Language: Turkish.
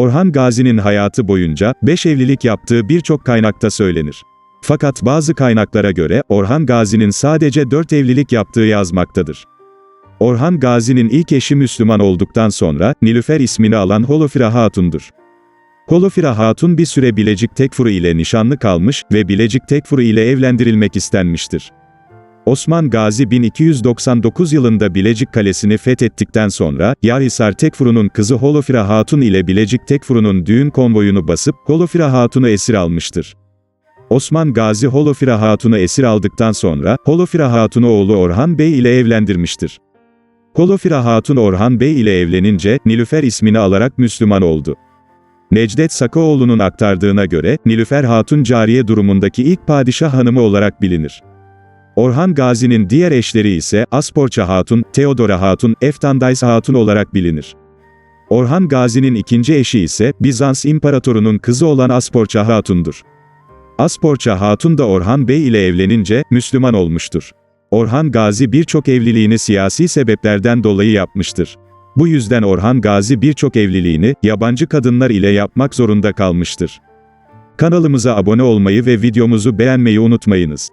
Orhan Gazi'nin hayatı boyunca, beş evlilik yaptığı birçok kaynakta söylenir. Fakat bazı kaynaklara göre, Orhan Gazi'nin sadece dört evlilik yaptığı yazmaktadır. Orhan Gazi'nin ilk eşi Müslüman olduktan sonra, Nilüfer ismini alan Holofira Hatun'dur. Holofira Hatun bir süre Bilecik Tekfuru ile nişanlı kalmış ve Bilecik Tekfuru ile evlendirilmek istenmiştir. Osman Gazi 1299 yılında Bilecik Kalesi'ni fethettikten sonra, Yarhisar Tekfuru'nun kızı Holofira Hatun ile Bilecik Tekfuru'nun düğün konvoyunu basıp, Holofira Hatun'u esir almıştır. Osman Gazi Holofira Hatun'u esir aldıktan sonra, Holofira Hatun'u oğlu Orhan Bey ile evlendirmiştir. Holofira Hatun Orhan Bey ile evlenince, Nilüfer ismini alarak Müslüman oldu. Necdet Sakaoğlu'nun aktardığına göre, Nilüfer Hatun cariye durumundaki ilk padişah hanımı olarak bilinir. Orhan Gazi'nin diğer eşleri ise Asporça Hatun, Teodora Hatun, Eftandays Hatun olarak bilinir. Orhan Gazi'nin ikinci eşi ise Bizans İmparatoru'nun kızı olan Asporça Hatun'dur. Asporça Hatun da Orhan Bey ile evlenince Müslüman olmuştur. Orhan Gazi birçok evliliğini siyasi sebeplerden dolayı yapmıştır. Bu yüzden Orhan Gazi birçok evliliğini yabancı kadınlar ile yapmak zorunda kalmıştır. Kanalımıza abone olmayı ve videomuzu beğenmeyi unutmayınız.